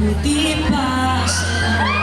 Buti pa. sila